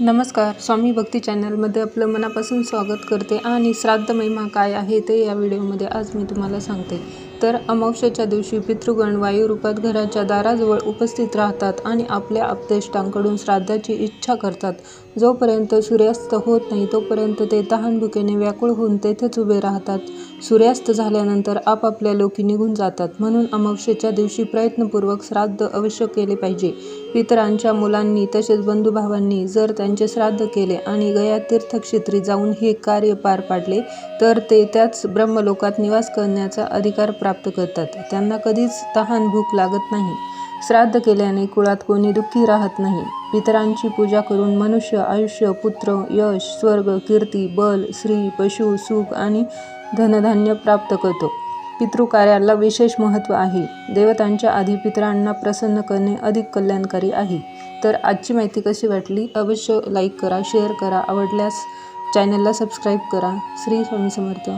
नमस्कार स्वामी भक्ती चॅनलमध्ये आपलं मनापासून स्वागत करते आणि श्राद्ध महिमा काय आहे ते या व्हिडिओमध्ये आज मी तुम्हाला सांगते. तर अमावस्याच्या दिवशी पितृगण वायुरूपात घराच्या दाराजवळ उपस्थित राहतात आणि आपल्या आपतेष्टांकडून श्राद्धाची इच्छा करतात. जोपर्यंत सूर्यास्त होत नाही तोपर्यंत ते तहानभुकेने व्याकुळ होऊन तेथेच उभे राहतात. सूर्यास्त झाल्यानंतर आपापल्या लोकी निघून जातात. म्हणून अमावस्येच्या दिवशी प्रयत्नपूर्वक श्राद्ध अवश्य केले पाहिजे. पितरांच्या मुलांनी तसेच बंधुभावांनी जर त्यांचे श्राद्ध केले आणि गया तीर्थक्षेत्री जाऊन हे कार्य पार पाडले तर ते त्याच ब्रह्मलोकात निवास करण्याचा अधिकार प्राप्त करतात. त्यांना कधीच तहान भूक लागत नाही. श्राद्ध केल्याने कुळात कोणी दुःखी राहत नाही. पितरांची पूजा करून मनुष्य आयुष्य पुत्र यश स्वर्ग कीर्ती बल श्री पशु सुख आणि धनधान्य प्राप्त करतो. पितृकार्याला विशेष महत्त्व आहे. देवतांच्या आधी पितरांना प्रसन्न करणे अधिक कल्याणकारी आहे. तर आजची माहिती कशी वाटली? अवश्य लाईक करा शेअर करा. आवडल्यास चॅनलला सबस्क्राईब करा. श्री स्वामी समर्थ.